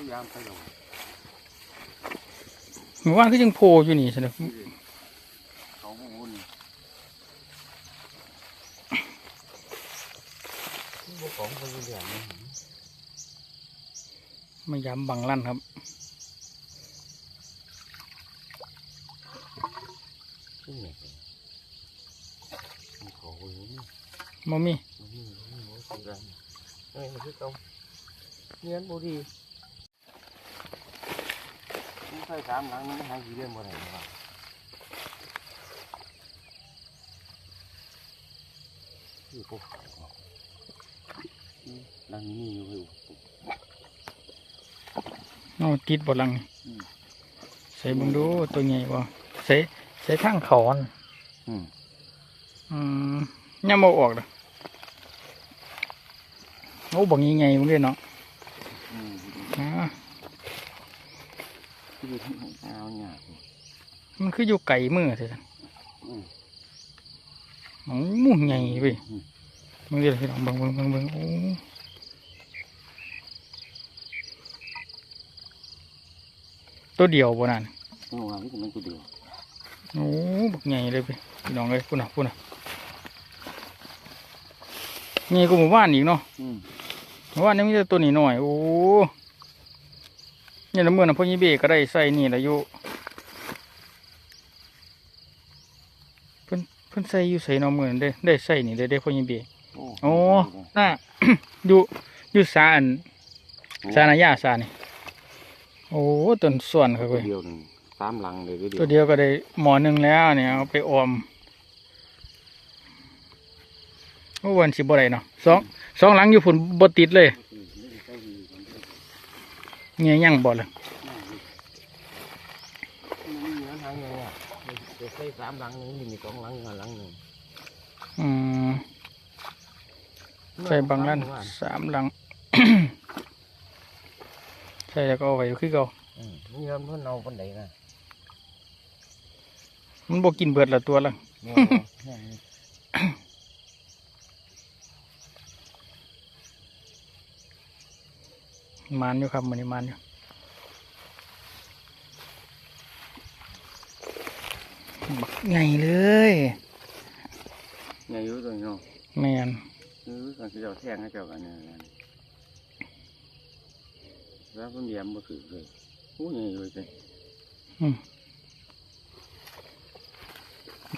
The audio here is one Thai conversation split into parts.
พยายามไปลงหมู่บ้านก็ยังโผล่อยู่นี่สินะเขาบ่วุ่นพวกของเขาอยู่อย่างนี้มาย้ำบังลั่นครับซึ่งเนี่ยมีเขาอยู่นี่มมีมันนี่มันนี่มันคือกันเอ้ยมันคือเก่าเนียนบ่ดี มันใส่สามหลังมันหากี่เดือนบ่ได้หรอกนี่พวกเขาอืมหลังนี้มีอยู่อยู่เอาติดบดลังนี่อืมใส่เบังดูตัวใหญ่บ่ใส่ใส่ทางเขาอันอืมอืมยังบ่ออกเลยโอ้บังใหญ่ๆมึงเด้เนาะ อืม อ่า คือทั้งเอาหยาบมันคืออยู่ไก่มือใช่ไหมอืมโอ้หมูใหญ่เว้ยอืมมึงเดี๋ยวพี่น้องเบิ่งเบิ่งเบิ่งเบิ่งโอ้ตัวเดียวบ่นั่นโอ้โหนี่มันกูเดียวโอ้บักใหญ่เลยเว้ยพี่น้องเลยพุ่นน่ะพุ่นน่ะใหญ่กว่าหมู่บ้านอีกเนาะอืมหมู่บ้านนี้มีแต่ตัวนี้หน่อยโอ้ เนี่ยน้ำมือน่ะพ่อยี่เบก็ได้ใส่นี่แหละอยู่เพิ่นเพิ่นใส่อยู่ใส่เน้องมือนั่นเด้ได้ใส่นี่เลยเด้พ่อยี่เบโอ้น่าอยู่อยู่สาอันสานายาสานี่โอ้ต้นส่วนครับตัเว้วยเดียวหนึ่งสามหลังเลยตัวเดียวก็ได้หมอหนึ่งแล้วเนี่ยเอาไปออมโอ้วันสิบ่ได้เนาะสองสองหลังอยู่ฝุ่นบ่ติดเลย เงี้ยยังบ่เลยมันมีหลังไงอะเดี๋ยวใส่สามหลังหนึ่งมีสองหลังหลังหนึ่งอืมใส่บางลั่นสามหลังใช่แล้วก็เอาไว้คือเก่าอืมนี่เงินเพิ่นเอาปันใดนะมันบ่กินเบิดละตัวละ เนี่ยเนี่ยนี่ มานอยู่ครับมันนี้มานอยู่บักไงเลยเนี่ยอยู่ตรงนี้เนาะแมนคือกันที่เจ้าแทงให้เจ้ากันเนี่ยนะแล้วเพิ่นเยี่ยมบ่ถือเลยโอ้ยเนี่ยอยู่เลยอืม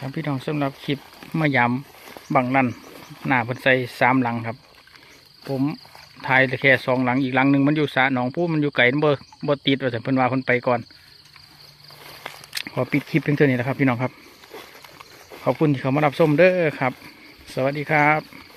ครับพี่น้องสำหรับคลิปมายำบังนั่นหน้าเพิ่นใส่สามหลังครับ ผม ถ่ายแต่แค่สองหลังอีกหลังหนึ่งมันอยู่สระหนองผู้มันอยู่ไกลบ่บ่ติดว่าแต่เพิ่นว่าเพิ่นไปก่อน ขอปิดคลิปเพียงเท่านี้นะครับ พี่น้องครับ ขอบคุณที่เขามารับชมเด้อครับ สวัสดีครับ